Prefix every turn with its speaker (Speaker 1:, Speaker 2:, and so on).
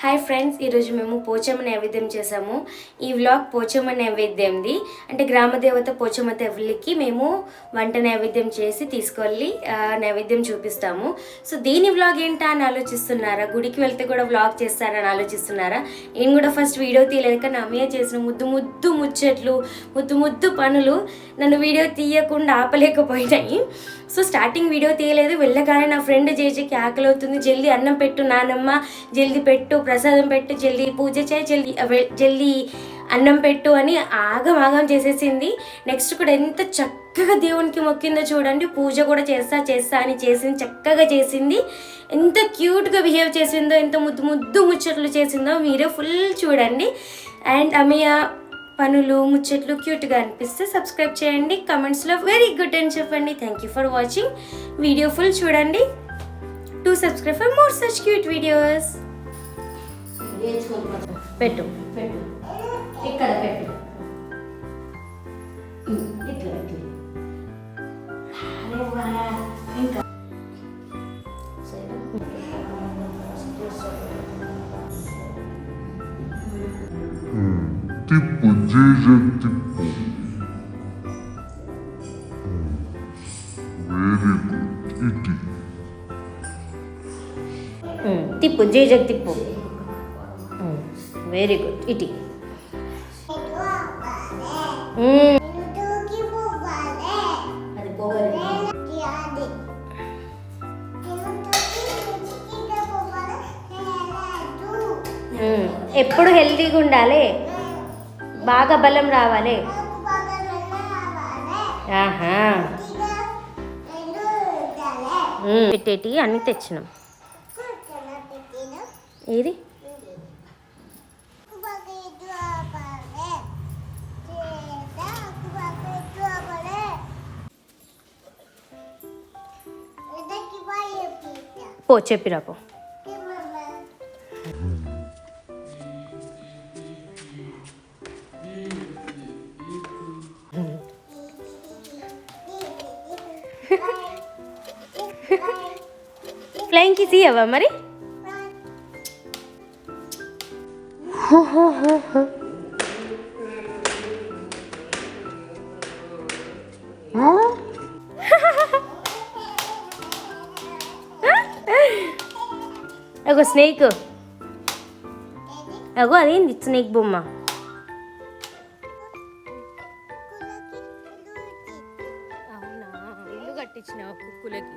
Speaker 1: Hi friends ఈరోజు మేము పోచమ్మ నైవేద్యం చేసాము. ఈ వ్లాగ్ పోచమ్మ నైవేద్యంది. అంటే గ్రామదేవత పోచమ్మ తల్లికి మేము వంట నైవేద్యం చేసి తీసుకెళ్ళి నైవేద్యం చూపిస్తాము. సో దీని వ్లాగ్ ఏంటా అని ఆలోచిస్తున్నారా? గుడికి వెళ్తే కూడా వ్లాగ్ చేస్తారని ఆలోచిస్తున్నారా? నేను కూడా ఫస్ట్ వీడియో తీయలేదు కానీ చేసిన ముద్దు ముద్దు ముచ్చట్లు ముద్దు ముద్దు పనులు నన్ను వీడియో తీయకుండా ఆపలేకపోయినాయి. సో స్టార్టింగ్ వీడియో తీయలేదు. వెళ్ళగానే నా ఫ్రెండ్ జేజీకి ఆకలి అవుతుంది జల్దీ అన్నం పెట్టు నానమ్మ జల్దీ పెట్టు ప్రసాదం పెట్టు జల్దీ పూజ చేయి జల్దీ జల్దీ అన్నం పెట్టు అని ఆగమాగం చేసేసింది. నెక్స్ట్ కూడా ఎంత చక్కగా దేవునికి మొక్కిందో చూడండి. పూజ కూడా చేస్తా చేస్తా అని చేసింది చక్కగా చేసింది. ఎంత క్యూట్గా బిహేవ్ చేసిందో ఎంత ముద్దు ముద్దు ముచ్చట్లు చేసిందో మీరే ఫుల్ చూడండి. అండ్ ఆమె పనులు ముచ్చట్లు క్యూట్గా అనిపిస్తే సబ్స్క్రైబ్ చేయండి. కమెంట్స్లో వెరీ గుడ్ అని చెప్పండి. Thank you for watching video full చూడండి. To subscribe for more such cute videos పెట్టు.
Speaker 2: పెట్టు. ఇక్కడ పెట్టు. ఇట్లా ఇట్లా
Speaker 3: Tipo, Jeja, tipo. Very good. Iti.
Speaker 1: తిప్పు జేజక్ తిప్పు వెరీ గుడ్ ఇటీ
Speaker 2: అది పొగరు
Speaker 1: ఎప్పుడు హెల్తీగా ఉండాలి బాగా బలం రావాలి. ఆహా. పెట్టేటి అన్ని తెచ్చినాం. ఏది? పో చెప్పిరాపో పో ఫ్లైంగ్ కిస్ ఇవ్వవా మరి అగో స్నేక్ అగో అదేంది స్నేక్ బొమ్మ అవునా కుక్కులకి.